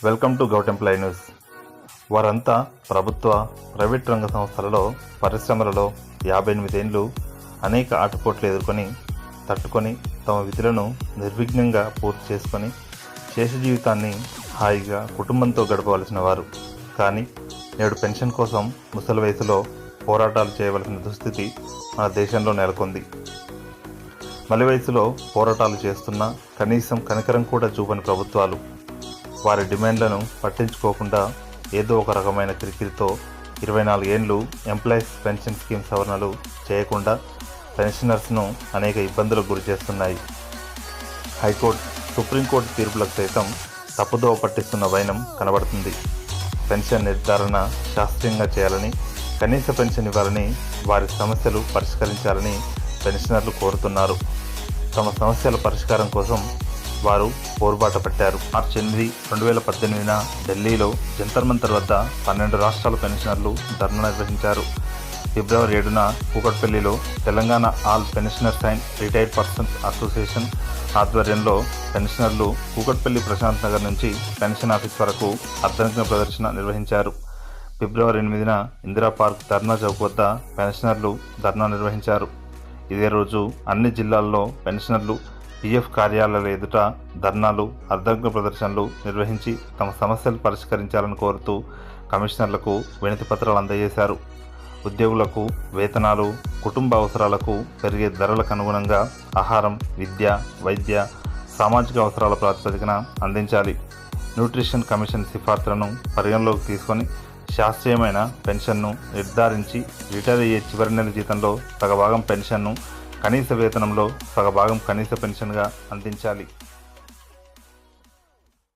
Welcome to govt employ news. వారంతా ప్రభుత్వ private రంగ సంస్థలలో పరిశ్రమలలో యాభై ఎనిమిదేండ్లు అనేక ఆటుపోట్లు ఎదుర్కొని తట్టుకొని తమ విధులను నిర్విఘ్నంగా పూర్తి చేసుకొని శేష జీవితాన్ని హాయిగా కుటుంబంతో గడపవలసిన వారు. కానీ నేడు పెన్షన్ కోసం ముసలి వయసులో పోరాటాలు చేయవలసిన దుస్థితి మన దేశంలో నెలకొంది. మలి వయసులో పోరాటాలు చేస్తున్నా కనీసం కనికరం కూడా చూపని ప్రభుత్వాలు వారి డిమాండ్లను పట్టించుకోకుండా ఏదో ఒక రకమైన కిరికిరితో ఇరవై నాలుగేండ్లు ఎంప్లాయీస్ పెన్షన్ స్కీమ్ సవరణలు చేయకుండా పెన్షనర్స్ను అనేక ఇబ్బందులకు గురి చేస్తున్నాయి. హైకోర్టు సుప్రీంకోర్టు తీర్పులకు సైతం తప్పుదోవ పట్టిస్తున్న వైనం కనబడుతుంది. పెన్షన్ నిర్ధారణ శాస్త్రీయంగా చేయాలని కనీస పెన్షన్ ఇవ్వాలని వారి సమస్యలు పరిష్కరించాలని పెన్షనర్లు కోరుతున్నారు. తమ సమస్యల పరిష్కారం కోసం వారు పోరుబాట పట్టారు. మార్చి ఎనిమిది రెండు వేల పద్దెనిమిదిన ఢిల్లీలో జంతర్ మంతర్ వద్ద పన్నెండు రాష్ట్రాల పెన్షనర్లు ధర్నా నిర్వహించారు. ఫిబ్రవరి ఏడున కూకట్పల్లిలో Telangana all pensioners and retired persons association ఆధ్వర్యంలో పెన్షనర్లు కూకట్పల్లి ప్రశాంత్ నగర్ నుంచి పెన్షన్ ఆఫీస్ వరకు అర్ధనగ్న ప్రదర్శన నిర్వహించారు. ఫిబ్రవరి ఎనిమిదిన ఇందిరా పార్క్ ధర్నా చౌక్ వద్ద పెన్షనర్లు ధర్నా నిర్వహించారు. ఇదే రోజు అన్ని జిల్లాల్లో పెన్షనర్లు పిఎఫ్ కార్యాలయాల ఎదుట ధర్నాలు అర్ధజ్ఞ ప్రదర్శనలు నిర్వహించి తమ సమస్యలు పరిష్కరించాలని కోరుతూ కమిషనర్లకు వినతి పత్రాలు అందజేశారు. ఉద్యోగులకు వేతనాలు కుటుంబ అవసరాలకు పెరిగే ధరలకు అనుగుణంగా ఆహారం విద్య వైద్య సామాజిక అవసరాల ప్రాతిపదికన అందించాలి. న్యూట్రిషన్ కమిషన్ సిఫార్సులను పరిగణలోకి తీసుకొని శాస్త్రీయమైన పెన్షన్ను నిర్ధారించి రిటైర్ అయ్యే చివరి నెల జీతంలో సగభాగం పెన్షన్ను కనీస వేతనంలో సగభాగం కనీస పెన్షన్గా అందించాలి.